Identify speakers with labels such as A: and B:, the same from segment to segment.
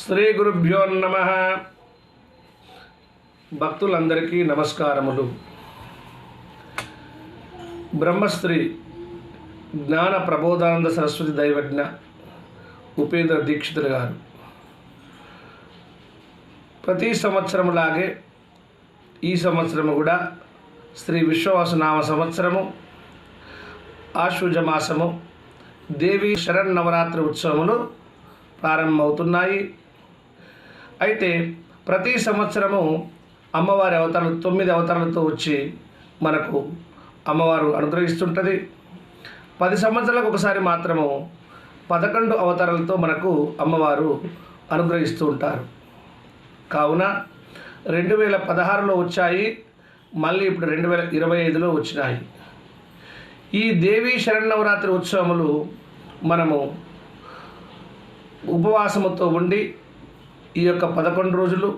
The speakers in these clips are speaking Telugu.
A: శ్రీ గురుభ్యో నమ. భక్తులందరికీ నమస్కారములు. బ్రహ్మశ్రీ జ్ఞాన ప్రబోధానంద సరస్వతి దైవజ్ఞ ఉపేంద్ర దీక్షితులు గారు. ప్రతి సంవత్సరంలాగే ఈ సంవత్సరము కూడా శ్రీ విశ్వవాసనామ సంవత్సరము ఆశ్వజ మాసము దేవి శరన్నవరాత్రి ఉత్సవములు ప్రారంభమవుతున్నాయి. అయితే ప్రతి సంవత్సరము అమ్మవారి అవతారాలు తొమ్మిది అవతారాలతో వచ్చి మనకు అమ్మవారు అనుగ్రహిస్తుంటుంది. పది సంవత్సరాలకు ఒకసారి మాత్రము పదకొండు అవతారాలతో మనకు అమ్మవారు అనుగ్రహిస్తూ ఉంటారు. కావున రెండు వేల పదహారులో వచ్చాయి మళ్ళీ ఇప్పుడు రెండు వేల ఇరవై ఐదులో వచ్చినాయి. ఈ దేవీ శరణవరాత్రి ఉత్సవములు మనము ఉపవాసముతో ఉండి ఈ యొక్క పదకొండు రోజులు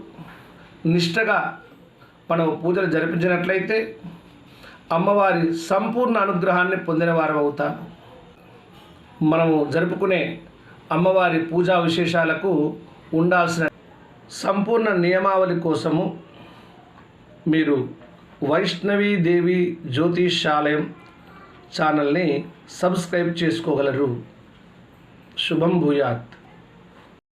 A: నిష్టగా మనం పూజలు జరిపించినట్లయితే అమ్మవారి సంపూర్ణ అనుగ్రహాన్ని పొందిన వారం అవుతాము. మనము జరుపుకునే అమ్మవారి పూజా విశేషాలకు ఉండాల్సిన సంపూర్ణ నియమావళి కోసము మీరు వైష్ణవీ దేవి జ్యోతిషాలయం ఛానల్ని సబ్స్క్రైబ్ చేసుకోగలరు. శుభం భూయాత్.